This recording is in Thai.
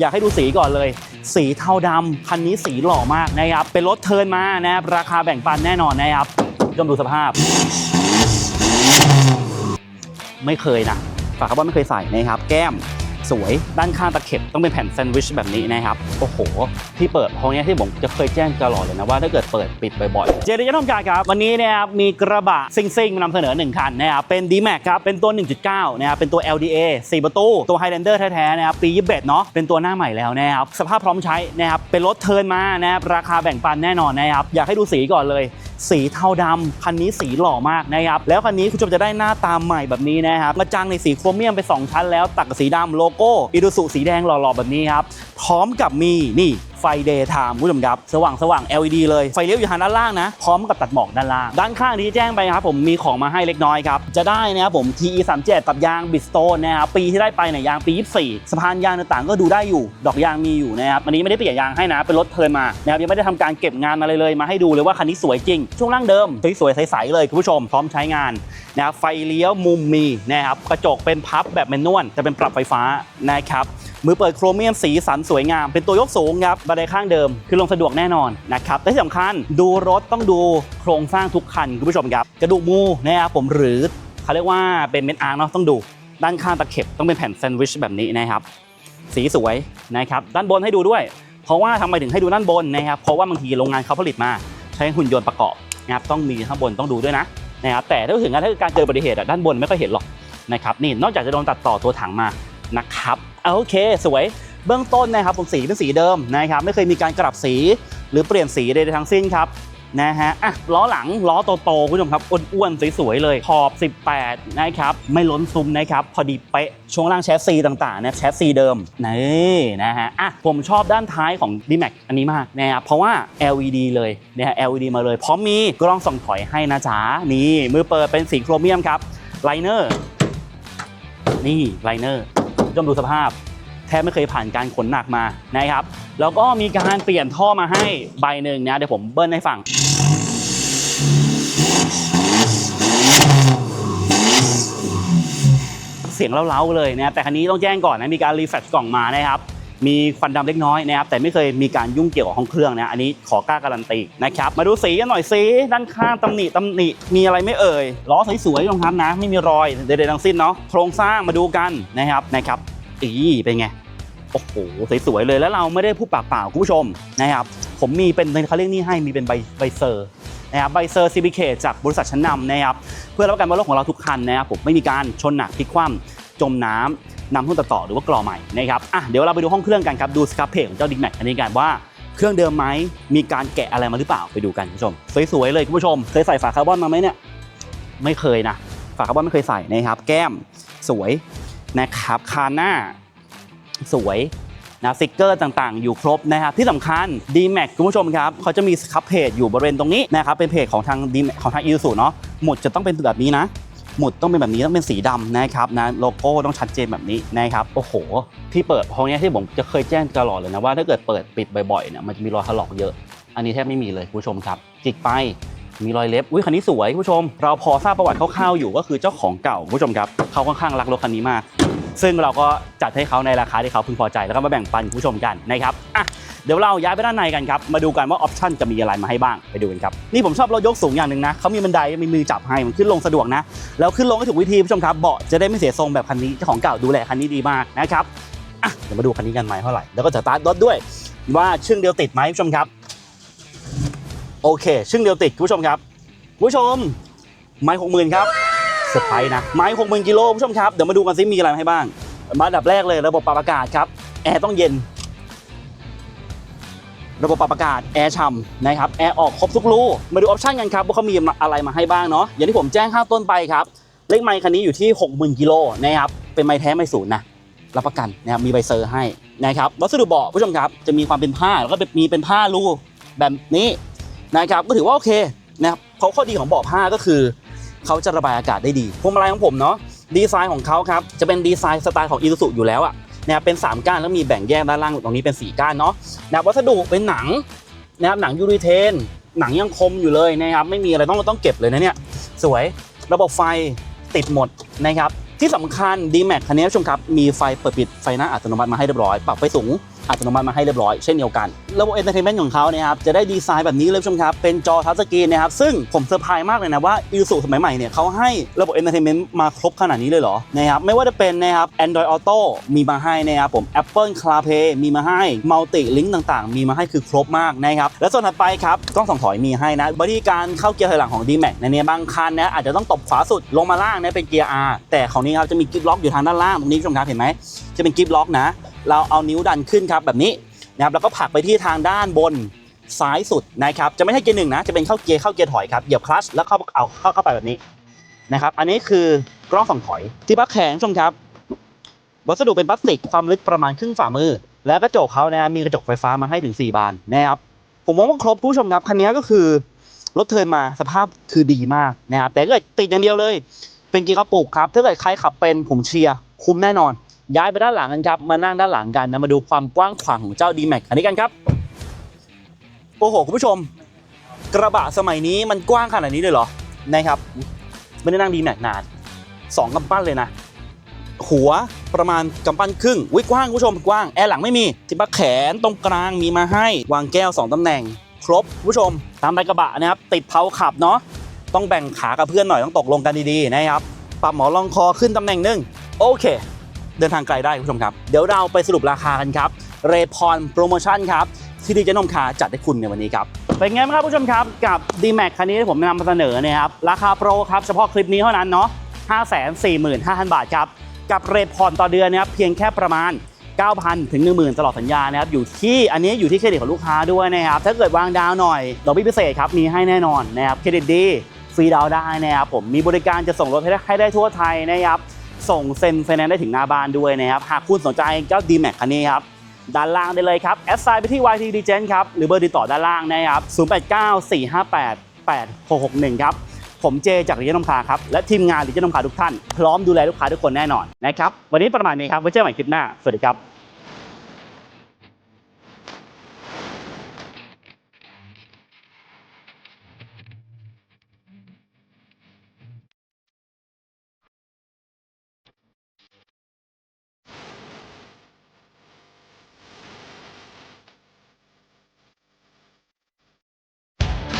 อยากให้ดูสีก่อนเลย สีเทาดำคันนี้สีหล่อมากนะครับ เป็นรถเทิร์นมานะครับ ราคาแบ่งปันแน่นอนนะครับชมดูสภาพ ไม่เคยนะฝากคาร์บอนไม่เคยใส่นะครับ แก้ม สวย ด้านข้างตะเข็บต้องเป็นแผ่นแซนด์วิชแบบนี้นะครับ โอ้โห ที่เปิดห้องนี้ที่ผมจะเคยแจ้งตลอดเลยนะว่าถ้าเกิดเปิดปิดบ่อยๆ เจเดจะต้องการครับ วันนี้นะครับมีกระบะซิงซิงมานำเสนอ 1 คันนะครับเป็น d m a x ครับ เป็นตัว 1.9 นะครับ เป็นตัว LDA 4 ประตู ตัว Highlander แท้ๆนะครับ ปี 21 เนาะเป็นตัวหน้าใหม่แล้วนะครับ สภาพพร้อมใช้นะครับ เป็นรถเทิร์นมานะครับ ราคาแบ่งปันแน่นอนนะครับ อยากให้ดูสีก่อนเลย สีเทาดำคันนี้สีหล่อมากนะครับ แล้วคันนี้คุณผู้ชมจะได้หน้าตาใหม่แบบนี้นะครับกระจังในสีโครเมียมไป 2 ชั้นแล้วตัดกับสีดำโลโก้อิดูสุสีแดงหล่อๆแบบนี้ครับ พร้อมกับมีนี่ ไฟเดย์ไทม์คุณผู้ชมครับ สว่างสว่าง LED เลย ไฟเลี้ยวอยู่ทางด้านล่างนะ พร้อมกับตัดหมอกด้านล่าง ด้านข้างที่แจ้งไปครับผมมีของมาให้เล็กน้อยครับ จะได้นะครับผม TE 3 7กับยางบิสโตนนะครับ ปีที่ได้ไปเนี่ยยางปี 24 สะพานยางต่างๆ ก็ดูได้อยู่ ดอกยางมีอยู่นะครับ อันนี้ไม่ได้เปลี่ยนยางให้นะ เป็นรถเทิร์นมานะครับ ยังไม่ได้ทำการเก็บงานอะไรเลย มาให้ดูเลยว่าคันนี้สวยจริง ช่วงล่างเดิมสวยๆใสๆเลยคุณผู้ชม พร้อมใช้งานนะครับ ไฟเลี้ยวมุมมีนะครับ กระจกเป็นพับแบบแมนนวลจะเป็นปรับไฟฟ้านะครับ มือเปิดโครเมียมสีสันสวยงาม เป็นตัวยกสูงครับบันไดข้างเดิม คือลงสะดวกแน่นอนนะครับและที่สำคัญดูรถต้องดูโครงสร้างทุกคันคุณผู้ชมครับกระดูกมูนะครับผมหรือเขาเรียกว่าเป็นเม็ดอาร์เนาะต้องดู ด้านข้างตะเข็บต้องเป็นแผ่นแซนด์วิชแบบนี้นะครับสีสวยนะครับด้านบนให้ดูด้วย เพราะว่าทำไมถึงให้ดูด้านบนนะครับเพราะว่าบางทีโรงงานเขาผลิตมา ใช้หุ่นยนต์ประกอบนะครับต้องมีข้างบนต้องดูด้วยนะนะครับแต่ถ้าถึงการถ้าเกิดการเจออุบัติเหตุด้านบนไม่ค่อยเห็นหรอกนะครับนี่นอกจากจะโดนตัดต่อตัวถังมานะครับ โอเค สวย เบื้องต้นนะครับผมสีเป็นสีเดิมนะครับไม่เคยมีการกลับสีหรือเปลี่ยนสีใดๆทั้งสิ้นครับนะฮะอะล้อหลังล้อโตๆคุณผู้ชมครับอ้วนๆสวยๆเลยขอบ 18 นะครับ ไม่ล้นซุ้มนะครับ พอดีเป๊ะช่วงล่างแชสซีต่างๆนะแชสซีเดิมนี่นะฮะอะผมชอบด้านท้ายของ d m a x อันนี้มากนะครับเพราะว่า LED เลยนะฮะ LED มาเลยพร้อมมีกล้องส่องถอยให้นะจ๊ะนี่มือเปิดเป็นสีโครเมียมครับไลเนอร์นี่ไลเนอร์ ชมดูสภาพ แทบไม่เคยผ่านการขนหนักมานะครับ แล้วก็มีการเปลี่ยนท่อมาให้ใบหนึ่งนะเดี๋ยวผมเบิ้ลให้ฟังเสียงเล้าๆเลยนะแต่คันนี้ต้องแจ้งก่อนนะมีการรีแฟชกล่องมานะครับ มีควันดำเล็กน้อยนะครับแต่ไม่เคยมีการยุ่งเกี่ยวกับห้องเครื่องนะอันนี้ขอกล้าการันตีนะครับมาดูสีกันหน่อยสีด้านข้างตำหนิตำหนิมีอะไรไม่เอ่ยล้อสวยๆรองเท้านะไม่มีรอยใดๆทั้งสิ้นเนาะโครงสร้างมาดูกันนะครับนะครับอีเป็นไงโอ้โหสวยๆเลยแล้วเราไม่ได้พูดปากเปล่าคุณผู้ชมนะครับผมมีเป็นเขาเรียกนี่ให้มีเป็นใบใบเซอร์ นะครับใบเซอร์ซีบีเคจากบริษัทชั้นนำนะครับเพื่อรับประกันว่ารถของเราทุกคันนะครับผมไม่มีการชนหนักพลิกคว่ำจมน้ำนำทุ่นตัดต่อหรือว่ากรอใหม่นะครับอะเดี๋ยวเราไปดูห้องเครื่องกันครับดูสครับเพจของเจ้าดิกแม็กอันนี้กันว่าเครื่องเดิมไหมมีการแกะอะไรมาหรือเปล่าไปดูกันคุณผู้ชม สวยๆเลยคุณผู้ชม เคยใส่ฝาคาร์บอนมาไหมเนี่ยไม่เคยนะฝาคาร์บอนไม่เคยใส่นะครับ แก้มสวยนะครับคานหน้าสวย นะสติกเกอร์ต่างๆ อยู่ครบนะครับที่สำคัญ d m a x คุณผู้ชมครับเขาจะมีคับเพจอยู่บริเวณตรงนี้นะครับเป็นเพจของทาง d ของทาง i s u เนาะหมุดจะต้องเป็นแบบนี้นะหมุดต้องเป็นแบบนี้ต้องเป็นสีดำนะครับนะโลโก้ต้องชัดเจนแบบนี้นะครับโอ้โห ที่เปิดห้องเนี้ยที่ผมจะเคยแจ้งตลอดเลยนะว่าถ้าเกิดเปิดปิดบ่อยๆเนี่ยมันจะมีรอยถลอกเยอะ อันนี้แทบไม่มีเลยคุณผู้ชมครับจิกไปมีรอยเล็บ อุ้ยคันนี้สวยคุณผู้ชม เราพอทราบประวัติคร่าวๆอยู่ก็คือเจ้าของเก่าคุณผู้ชมครับเขาค่อนข้างรักรถคันนี้มาก ซึ่งเราก็จัดให้เขาในราคาที่เขาพึงพอใจ แล้วก็มาแบ่งปันคุณผู้ชมกันนะครับอะเดี๋ยวเราย้ายไปด้านในกันครับ มาดูกันว่าออปชั่นจะมีอะไรมาให้บ้างไปดูกันครับ นี่ผมชอบรถยกสูงอย่างหนึ่งนะเขามีบันไดมีมือจับให้มันขึ้นลงสะดวกนะ แล้วขึ้นลงให้ถูกวิธีผู้ชมครับเบาะจะได้ไม่เสียทรงแบบคันนี้เจ้าของเก่าดูแลคันนี้ดีมากนะครับอะเดี๋ยวมาดูคันนี้กันไหมเท่าไหร่แล้วก็จะตาร์ทรถด้วย ว่าชึ่งเดียวติดไหมผู้ชมครับ โอเค ชึ่งเดียวติดผู้ชมครับผู้ชมไม้หกหมื่นครับ ซอร์ไพรส์นะ ไม้หกหมื่นกิโลคุณผู้ชมครับ เดี๋ยวมาดูกันซิมีอะไรมาให้บ้าง มาดับแรกเลยระบบปรับอากาศครับ แอร์ต้องเย็น ระบบปรับอากาศแอร์ฉ่ำนะครับ แอร์ออกครบทุกรู มาดูออปชันกันครับว่าเขามีอะไรมาให้บ้างเนาะ อย่างที่ผมแจ้งข้างต้นไปครับ เลขไมค์คันนี้อยู่ที่ 60,000กิโลนะครับ เป็นไมค์แท้ไม่ศูนย์นะ รับประกันนะครับ มีใบเซอร์ให้นะครับ วัสดุเบาะผู้ชมครับ จะมีความเป็นผ้าแล้วก็มีเป็นผ้ารูแบบนี้นะครับ ก็ถือว่าโอเคนะครับเพราข้อดีของเบาะผ้าก็คือ เขาจะระบายอากาศได้ดีพวงมาลัยของผมเนาะดีไซน์ของเขาครับจะเป็นดีไซน์สไตล์ของอีซูซุอยู่แล้วอะนะครับเป็น 3 ก้านแล้วมีแบ่งแยกด้านล่างตรงนี้เป็น 4 ก้านเนาะนะครับวัสดุเป็นหนังนะครับหนังยูริเทน หนังยังคมอยู่เลยนะครับไม่มีอะไรต้องต้องเก็บเลยนะเนี่ยสวยระบบไฟติดหมดนะครับที่ที่สำคัญ d m a x คันนี้ชมครับมีไฟเปิดปิดไฟหน้าอัตโนมัติมาให้เรียบร้อย ปรับไฟสูง อัตโนมัติมาให้เรียบร้อยเช่นเดียวกัน ระบบ Entertainment ของเขาเนี่ยครับจะได้ดีไซน์แบบนี้เลยชมครับ เป็นจอทัชสกรีนนะครับ ซึ่งผมเซอร์ไพรส์มากเลยนะว่า i s u สมัยใหม่เนี่ยเขาให้ระบบ Entertainment มาครบขนาดนี้เลยเหรอนะครับไม่ว่าจะเป็นนะครับ Android Auto มีมาให้นะครับผม Apple CarPlay มีมาให้ Multi Link ต่างๆ มีมาให้คือครบมากนะครับและส่วนถัดไปครับกล้องสองถอยมีให้นะบริการเข้าเกียร์ถอยหลังของ D-Max ในเนี้บางคันนะอาจจะต้องตบฝาสุดลงมาล่างนะเป็นเกียร์ R แต่ของนี้ครับจะมีกิฟล็อกอยู่ทางด้านล่างตรงนี้ชมครับเห็นไหมจะเป็นกิฟล็อกนะ เราเอานิ้วดันขึ้นครับแบบนี้นะครับแล้วก็ผลักไปที่ทางด้านบนซ้ายสุดนะครับจะไม่ใช่เกียร์หนึ่งนะจะเป็นเข้าเกียร์เข้าเกียร์ถอยครับเหยียบคลัชแล้วเข้าเอาเข้าเข้าไปแบบนี้นะครับอันนี้คือกล้องส่องถอย ที่พักแขนผู้ชมครับ วัสดุเป็นพลาสติกความลึกประมาณครึ่งฝ่ามือ และกระจกเขานะมีกระจกไฟฟ้ามาให้ถึง 4 บานนะครับผมมองว่าครบผู้ชมครับคันนี้ก็คือรถเทินมาสภาพคือดีมากนะครับแต่เกิดติดอย่างเดียวเลย เป็นกีร์กระปุกครับถ้าเกิดใครขับเป็นผมเชียร์คุ้มแน่นอน ย้ายไปด้านหลังกันครับ มานั่งด้านหลังกันนะมาดูความกว้างขวางของเจ้า d m a x อันนี้กันครับ โอ้โห คุณผู้ชม กระบะสมัยนี้มันกว้างขนาดนี้เลยเหรอนะครับไม่ได้นั่ง d m a x นานสองกำปั้นเลยนะ หัวประมาณกำปั้นครึ่งวิกว้างคุณผู้ชมกว้างแอร์หลังไม่มีจิบบักแขนตรงกลางมีมาให้ วางแก้ว 2ตำแหน่ง ครบคุณผู้ชมตามใบกระบะนะครับ ติดเพาขับเนาะต้องแบ่งขากับเพื่อนหน่อยต้องตกลงกันดีๆนะครับปรับหมอรองคอขึ้นตำแหน่งหนึ่งโอเค เดินทางไกลได้คุณผู้ชมครับ เดี๋ยวเราไปสรุปราคากันครับเรพอนโปรโมชั่นครับที่ดีเจนมคาจัดให้คุณในวันนี้ครับเป็นไงบ้างครับผู้ชมครับกับ d m a x คันนี้ที่ผมนำมาเสนอนะครับราคาโปรครับเฉพาะคลิปนี้เท่านั้นเนาะ545,000 บาทครับกับเรทผ่อนต่อเดือนนะครับเพียงแค่ประมาณ 9,000 ถึง 10,000 ตลอดสัญญานะครับอยู่ที่อันนี้อยู่ที่เครดิตของลูกค้าด้วยนะครับถ้าเกิดวางดาวหน่อยดอกเบี้ยพิเศษครับมีให้แน่นอนนะครับเครดิตดีฟรีดาวได้นะครับผมมีบริการจะส่งรถให้ได้ทั่วไทยนะครับ ส่งเซ็นไฟแนนซ์ได้ถึงหน้าบ้านด้วยนะครับ หากคุณสนใจเจ้า D-Max คันนี้ครับ ด้านล่างได้เลยครับ แอดไซน์ไปที่ YT d g e n ครับ หรือเบอร์ติดต่อด้านล่างนะครับ 0894588661 ครับ ผมเจจากดิจิทัลนมคาครับ และทีมงานดิจิทัลนมคาทุกท่าน พร้อมดูแลลูกค้าทุกคนแน่นอนนะครับ วันนี้ประมาณนี้ครับไว้เจอกันใหม่คลิปหน้า สวัสดีครับ